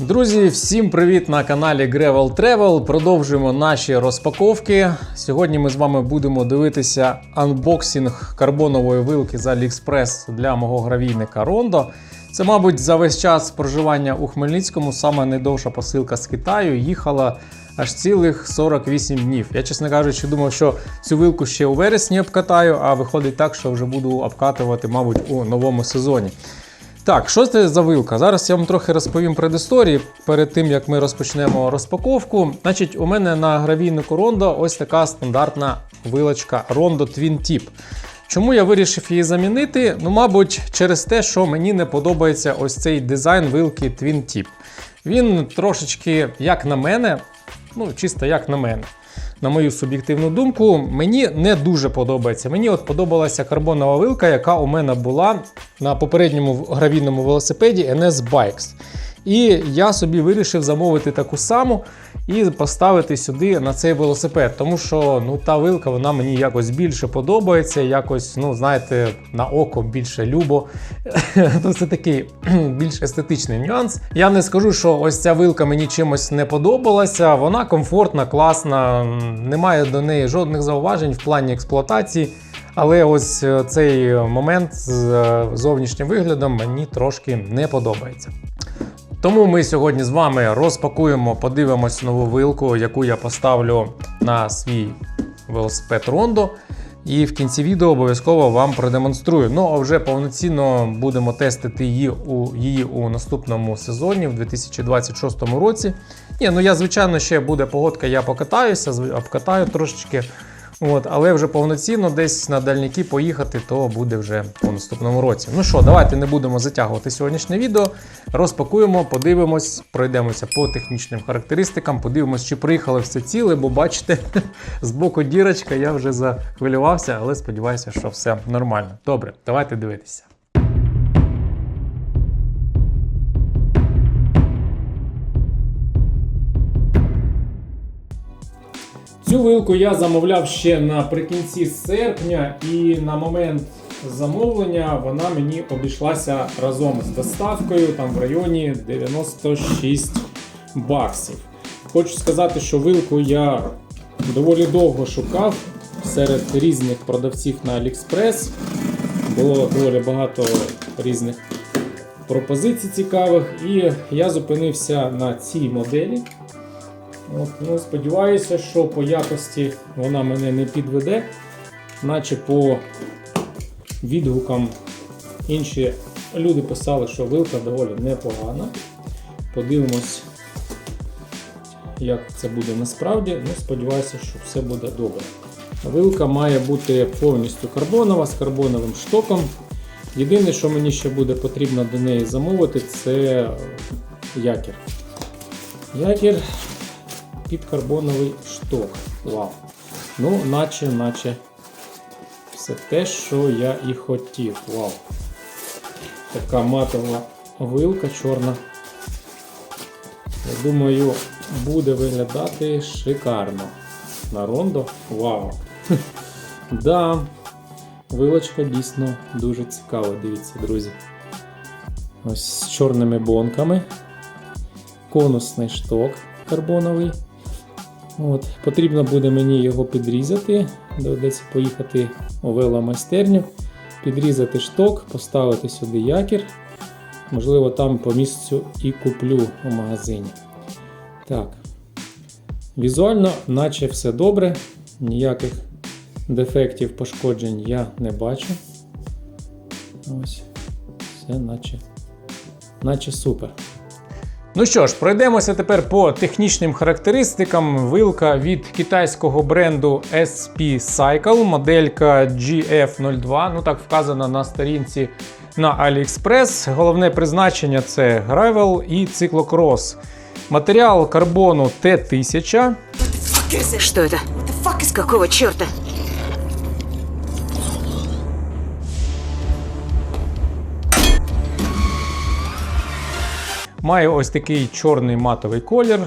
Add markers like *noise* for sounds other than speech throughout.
Друзі, всім привіт на каналі Gravel Travel. Продовжуємо наші розпаковки. Сьогодні ми з вами будемо дивитися анбоксинг карбонової вилки з AliExpress для мого гравійника Rondo. Це, мабуть, за весь час проживання у Хмельницькому саме найдовша посилка з Китаю їхала аж цілих 48 днів. Я, чесно кажучи, думав, що цю вилку ще у вересні обкатаю, а виходить так, що вже буду обкатувати, мабуть, у новому сезоні. Так, що це за вилка? Зараз я вам трохи розповім предісторії перед тим, як ми розпочнемо розпаковку. Значить, у мене на гравійнику Rondo ось така стандартна вилочка Rondo Twin Tip. Чому я вирішив її замінити? Ну, мабуть, через те, що мені не подобається ось цей дизайн вилки Twin Tip. Він трошечки, як на мене, ну, чисто як на мене. На мою суб'єктивну думку, мені не дуже подобається. Мені от подобалася карбонова вилка, яка у мене була на попередньому гравійному велосипеді NS Bikes. І я собі вирішив замовити таку саму і поставити сюди на цей велосипед. Тому що ну, та вилка вона мені якось більше подобається, якось, ну, знаєте, на око більше любо. *laughs* Це такий *clears throat* більш естетичний нюанс. Я не скажу, що ось ця вилка мені чимось не подобалася. Вона комфортна, класна, немає до неї жодних зауважень в плані експлуатації. Але ось е, цей момент з е, зовнішнім виглядом мені трошки не подобається. Тому ми сьогодні з вами розпакуємо, подивимось нову вилку, яку я поставлю на свій велосипед Rondo. І в кінці відео обов'язково вам продемонструю. Ну а вже повноцінно будемо тестити її у її у наступному сезоні, в 2026 році. Ні, ну я, звичайно, ще буде погодка, я покатаюся, обкатаю трошечки. От, але вже повноцінно десь на дальніки поїхати, то буде вже у наступному році. Ну що, давайте не будемо затягувати сьогоднішнє відео. Розпакуємо, подивимось, пройдемося по технічним характеристикам, подивимось, чи приїхало все ціле, бо бачите, *laughs* з боку дірочка я вже захвилювався, але сподіваюся, що все нормально. Добре, давайте дивитися. Цю вилку я замовляв ще наприкінці серпня, і на момент замовлення вона мені обійшлася разом з доставкою там в районі 96 баксів. Хочу сказати, що вилку я доволі довго шукав серед різних продавців на AliExpress. Було доволі багато різних пропозицій цікавих, і я зупинився на цій моделі. От, ну, сподіваюся, що по якості вона мене не підведе, наче по відгукам інші люди писали, що вилка доволі непогана. Подивимось, як це буде насправді. Ну, Сподіваюся, що все буде добре. Вилка має бути повністю карбонова з карбоновим штоком. Єдине, що мені ще буде потрібно до неї замовити, це якір. Якір під карбоновий шток. Вау. Ну, наче, наче все те, що я і хотів. Вау. Така матова вилка чорна. Я думаю, буде виглядати шикарно. На рондо. Вау. *laughs* Да, вилочка дійсно дуже цікава, дивіться, друзі. Ось з чорними бонками. Конусний шток карбоновий. От, Потрібно буде мені його підрізати. Доведеться поїхати у веломайстерню, підрізати шток, поставити сюди якір. Можливо, там по місцю і куплю у магазині. Так. Візуально, наче все добре, ніяких дефектів, пошкоджень я не бачу. Ось, все наче, наче супер. Ну що ж, пройдемося тепер по технічним характеристикам. Вилка від китайського бренду SP Cycle, моделька GF02. Ну так вказано на сторінці на AliExpress. Головне призначення це Gravel і циклокрос. Матеріал карбону Т1000. Что это? С какого черта? Має ось такий чорний матовий колір. Е,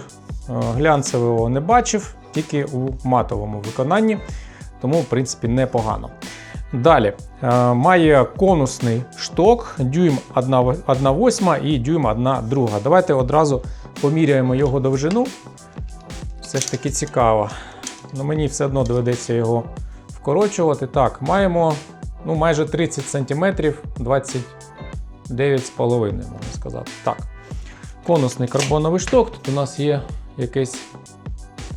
Глянцевого не бачив, тільки у матовому виконанні, тому, в принципі, непогано. Далі е, має конусний шток, дюйм 1,8 і дюйм 1,2. Давайте одразу поміряємо його довжину. Все ж таки цікаво. Ну, мені все одно доведеться його вкорочувати. Так, маємо ну, майже 30 см, 29,5 можна сказати. Так. Конусний карбоновий шток. Тут у нас є якийсь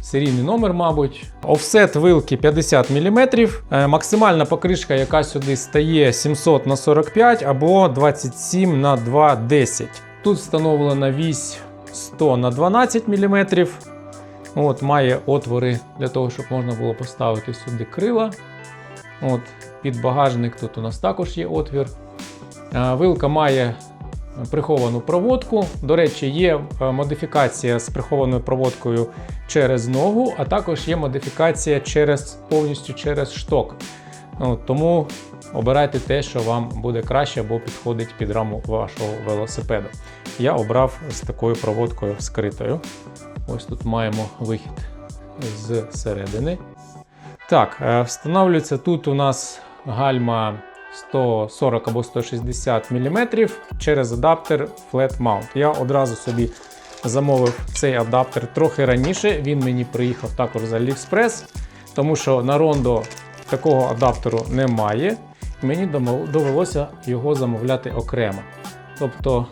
серійний номер, мабуть. Офсет вилки 50 мм. Е, Максимальна покришка, яка сюди стає 700 на 45 або 27 на 210. Тут встановлена вісь 100 на 12 мм. От, має отвори для того, щоб можна було поставити сюди крила. От, під багажник тут у нас також є отвір. Е, Вилка має приховану проводку. До речі, є е, модифікація з прихованою проводкою через ногу, а також є модифікація через, повністю через шток. От, тому обирайте те, що вам буде краще або підходить під раму вашого велосипеду. Я обрав з такою проводкою скритою. Ось тут маємо вихід з середини. Так, е, встановлюється тут у нас гальма 140 або 160 мм через адаптер Flat Mount. Я одразу собі замовив цей адаптер трохи раніше. Він мені приїхав також з AliExpress, тому що на Rondo такого адаптеру немає. Мені довелося його замовляти окремо. Тобто,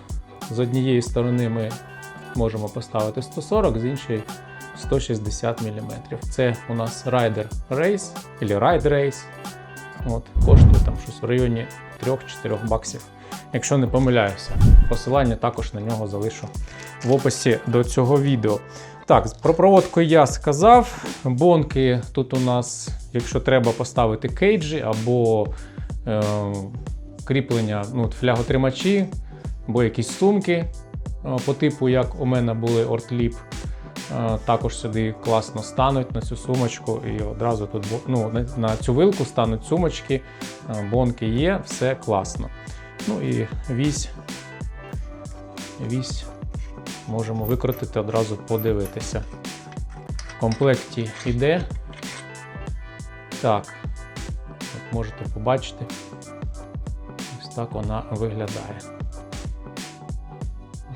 з однієї сторони ми можемо поставити 140, з іншої 160 мм. Це у нас Rider Race або Ride Race. От, коштує там щось в районі 3-4 баксів, якщо не помиляюся. Посилання також на нього залишу в описі до цього відео. Так, про проводку я сказав. Бонки тут у нас, якщо треба поставити кейджі або е, кріплення, ну, фляготримачі, або якісь сумки е, по типу, як у мене були Ortlip. Е, Також сюди класно стануть на цю сумочку, і одразу тут ну, на- цю вилку стануть сумочки, е, бонки є, все класно. Ну і вісь, вісь можемо викрутити, одразу подивитися. В комплекті йде. Так, от можете побачити. Ось так вона виглядає.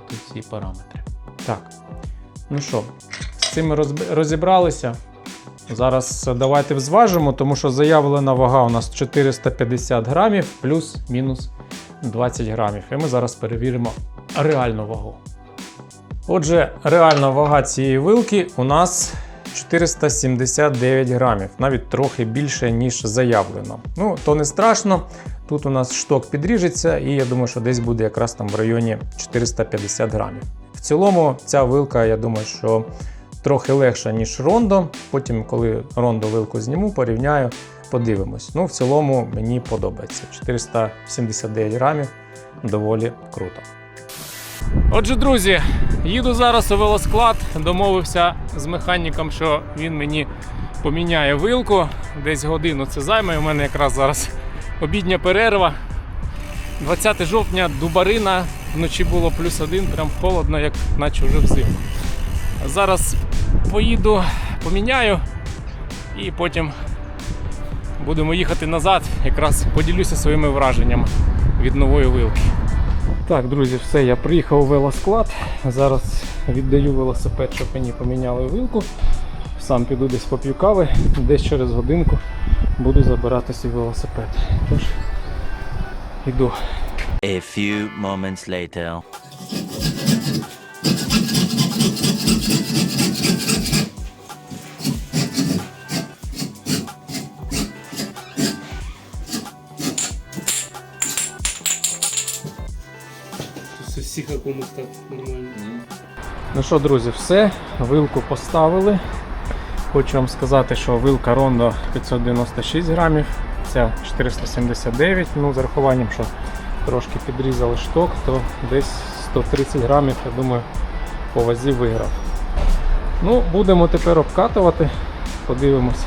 Тут всі параметри. Так. Ну що, з цим розібралися. Зараз давайте взважимо, тому що заявлена вага у нас 450 грамів плюс-мінус 20 грамів. І ми зараз перевіримо реальну вагу. Отже, реальна вага цієї вилки у нас 479 грамів, навіть трохи більше, ніж заявлено. Ну, то не страшно. Тут у нас шток підріжеться, і я думаю, що десь буде якраз там в районі 450 грамів. Цілому, ця вилка, я думаю, що трохи легша, ніж рондо. Потім, коли рондо вилку зніму, порівняю, подивимось. Ну, в цілому мені подобається. 479 грамів доволі круто. Отже, друзі, їду зараз у велосклад. Домовився з механіком, що він мені поміняє вилку. Десь годину це займе. У мене якраз зараз обідня перерва. 20 жовтня Дубарина. Вночі було плюс один, прям холодно, як наче вже взимку. Зараз поїду, поміняю і потім будемо їхати назад. Якраз поділюся своїми враженнями від нової вилки. Так, друзі, все, я приїхав у велосклад. Зараз віддаю велосипед, щоб мені поміняли вилку. Сам піду десь поп'ю кави, десь через годинку буду забирати свій велосипед. Тож, йду. A few moments later. Всі якомусь так нормально. Ну що, друзі, все, вилку поставили. Хочу вам сказати, що вилка Rondo 596 грамів, ця 479, ну з урахуванням, що трошки підрізали шток, то десь 130 грамів, я думаю, по вазі виграв. Ну, будемо тепер обкатувати, подивимось,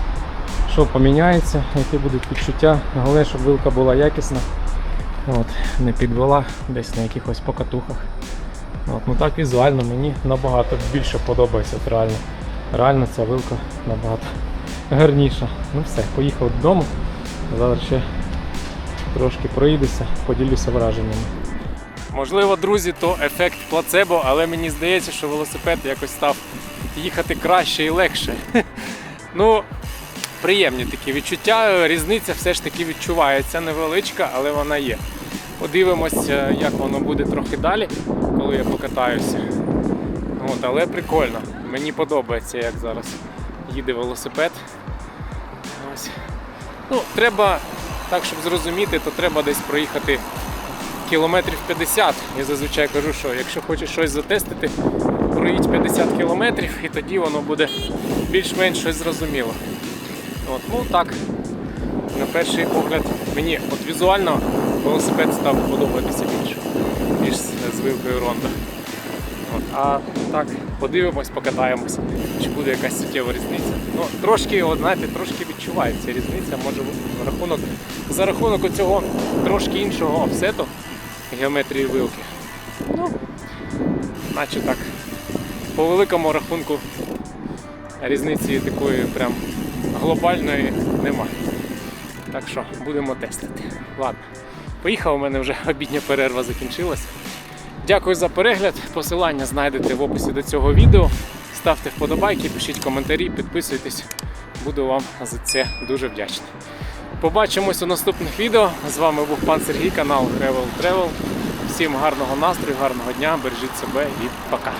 що поміняється, які будуть відчуття. Головне, щоб вилка була якісна, от, не підвела десь на якихось покатухах. От, ну так візуально мені набагато більше подобається. От реально. Реально ця вилка набагато гарніша. Ну все, поїхав додому. Зараз ще трошки проїдуся, поділюся враженнями. Можливо, друзі, то ефект плацебо, але мені здається, що велосипед якось став їхати краще і легше. *laughs* Ну, приємні такі відчуття. Різниця все ж таки відчувається невеличка, але вона є. Подивимось, е, як воно буде трохи далі, коли я покатаюся. От, але прикольно. Мені подобається, як зараз їде велосипед. Ось. Ну, треба, так щоб зрозуміти, то треба десь проїхати кілометрів 50. Я зазвичай кажу, що якщо хочеш щось затестити, проїдь 50 кілометрів і тоді воно буде більш-менш щось зрозуміло. От, ну так, на перший погляд, мені от візуально велосипед став подобатися більше, ніж з, вилкою Ронда. А так, подивимось, покатаємось, чи буде якась суттєва різниця. Ну, трошки, от, знаєте, трошки відчувається різниця, може рахунок, за рахунок цього трошки іншого офсету геометрії вилки. Ну, наче так. По великому рахунку різниці такої прям глобальної немає. Так що будемо тестити. Ладно, поїхав, у мене вже обідня перерва закінчилася. Дякую за перегляд. Посилання знайдете в описі до цього відео. Ставте вподобайки, пишіть коментарі, підписуйтесь. Буду вам за це дуже вдячний. Побачимось у наступних відео. З вами був пан Сергій, канал Gravel Travel. Всім гарного настрою, гарного дня, бережіть себе і пока.